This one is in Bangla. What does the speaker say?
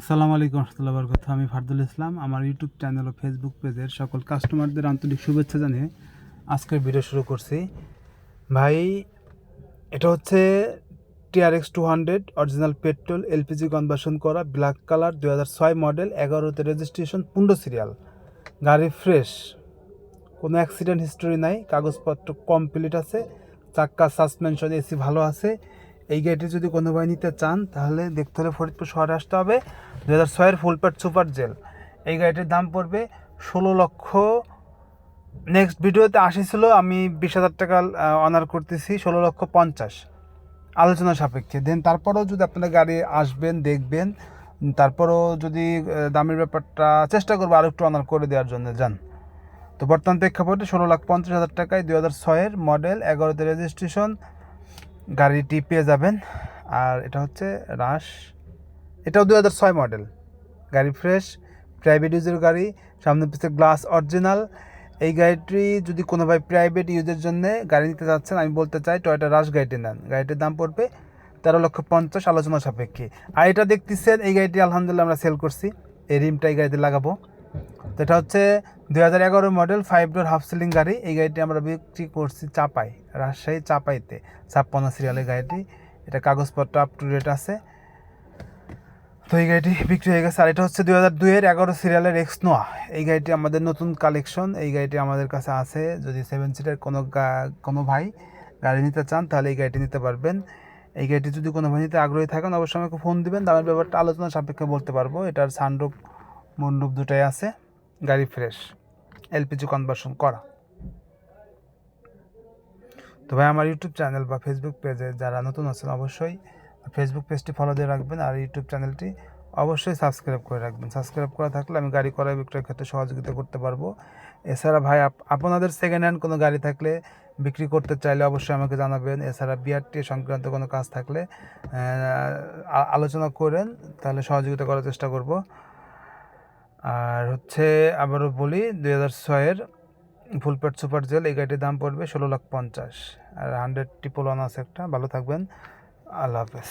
আসসালামু আলাইকুম রহমতুল্লাহ বরকত আমি ফারদুল ইসলাম। আমার ইউটিউব চ্যানেল ও ফেসবুক পেজের সকল কাস্টমারদের আন্তরিক শুভেচ্ছা জানিয়ে আজকের ভিডিও শুরু করছি। ভাই, এটা হচ্ছে TRX two hundred original petrol LPG conversion করা, ব্ল্যাক কালার দু হাজার ছয় মডেল, এগারোতে রেজিস্ট্রেশন, পনেরো সিরিয়াল। গাড়ি ফ্রেশ, কোনো অ্যাক্সিডেন্ট হিস্টোরি নাই, কাগজপত্র কমপ্লিট আছে, চাক্কা, সাসপেনশন, এসি ভালো আছে। এই গাড়িটি যদি কোনো ভাই নিতে চান, তাহলে দেখতে হলে ফরিদপুর শহরে আসতে হবে। দু হাজার ছয়ের ফুলপ্যাট সুপার জেল। এই গাড়িটির দাম পড়বে ষোলো লক্ষ। নেক্সট ভিডিওতে আসিছিল আমি বিশ হাজার টাকা অনার করতেছি, ষোলো লক্ষ পঞ্চাশ। আলোচনা সাপেক্ষে। দেন তারপরেও যদি আপনারা গাড়ি আসবেন, দেখবেন, তারপরেও যদি দামের ব্যাপারটা চেষ্টা করব আরও একটু অনার করে দেওয়ার জন্য। যান। তো বর্তমান প্রেক্ষাপটে ষোলো লাখ পঞ্চাশ হাজার টাকায় দু হাজার ছয়ের মডেল এগারোতে রেজিস্ট্রেশন গাড়িটি পেয়ে যাবেন। আর এটা হচ্ছে রাশ এটাও দু হাজার ছয় মডেল গাড়ি ফ্রেশ প্রাইভেট ইউজের গাড়ি, সামনে পিছিয়ে গ্লাস অরিজিনাল এই গাড়িটি যদি কোনো ভাই প্রাইভেট ইউজের জন্য গাড়ি নিতে যাচ্ছেন আমি বলতে চাই টয়টা রাশ গাড়িটি নেন। গাড়িটির দাম পড়বে তেরো লক্ষ পঞ্চাশ, আলোচনা সাপেক্ষে। আর এটা দেখতেছেন, এই গাড়িটি আলহামদুলিল্লাহ আমরা সেল করছি। এই রিমটা এই গাড়িতে লাগাবো। এটা হচ্ছে দুই হাজার এগারো model five door half ceiling গাড়ি। এই গাড়িটি আমরা বিক্রি করছি চাপাই, রাজশাহী চাপাইতে। ছাপ্পান্ন সিরিয়ালের গাড়িটি। এটা কাগজপত্র আপ টু ডেট আছে। তো এই গাড়িটি বিক্রি হয়ে গেছে। আর এটা হচ্ছে দুই হাজার দুইয়ের এগারো সিরিয়ালের এক্সনোয়া এই গাড়িটি আমাদের নতুন কালেকশন এই গাড়িটি আমাদের কাছে আছে। যদি সেভেন সিটের কোনো কোনো ভাই গাড়ি নিতে চান, তাহলে এই গাড়িটি নিতে পারবেন। এই গাড়িটি যদি কোনো ভাই নিতে আগ্রহী থাকেন, অবশ্যই আমাকে ফোন দিবেন। দামের ব্যাপারটা আলোচনা সাপেক্ষে বলতে পারব। এটার সানরূপ মন্ডপ দুটাই আছে, গাড়ি ফ্রেশ এলপিজি কনভার্সন করা। তো ভাই, আমার ইউটিউব চ্যানেল বা ফেসবুক পেজে যারা নতুন আছেন অবশ্যই ফেসবুক পেজটি ফলো দিয়ে রাখবেন আর ইউটিউব চ্যানেলটি অবশ্যই সাবস্ক্রাইব করে রাখবেন। সাবস্ক্রাইব করা থাকলে আমি গাড়ি ক্রয় বিক্রয়ের ক্ষেত্রে সহযোগিতা করতে পারব। এছাড়া ভাই, আপ- আপনাদের সেকেন্ড হ্যান্ড কোনো গাড়ি থাকলে বিক্রি করতে চাইলে অবশ্যই আমাকে জানাবেন। এছাড়া বিআরটি সংক্রান্ত কোনো কাজ থাকলে আলোচনা করেন, তাহলে সহযোগিতা করার চেষ্টা করব। আর হচ্ছে আবারও বলি, দুই হাজার ছয়ের ফুলপ্যাট সুপার জেল, এই গাড়িটির দাম পড়বে ষোলো লাখ পঞ্চাশ। আর হান্ড্রেড ট্রিপল ওয়ান আছে একটা। ভালো থাকবেন। আল্লাহ হাফেজ।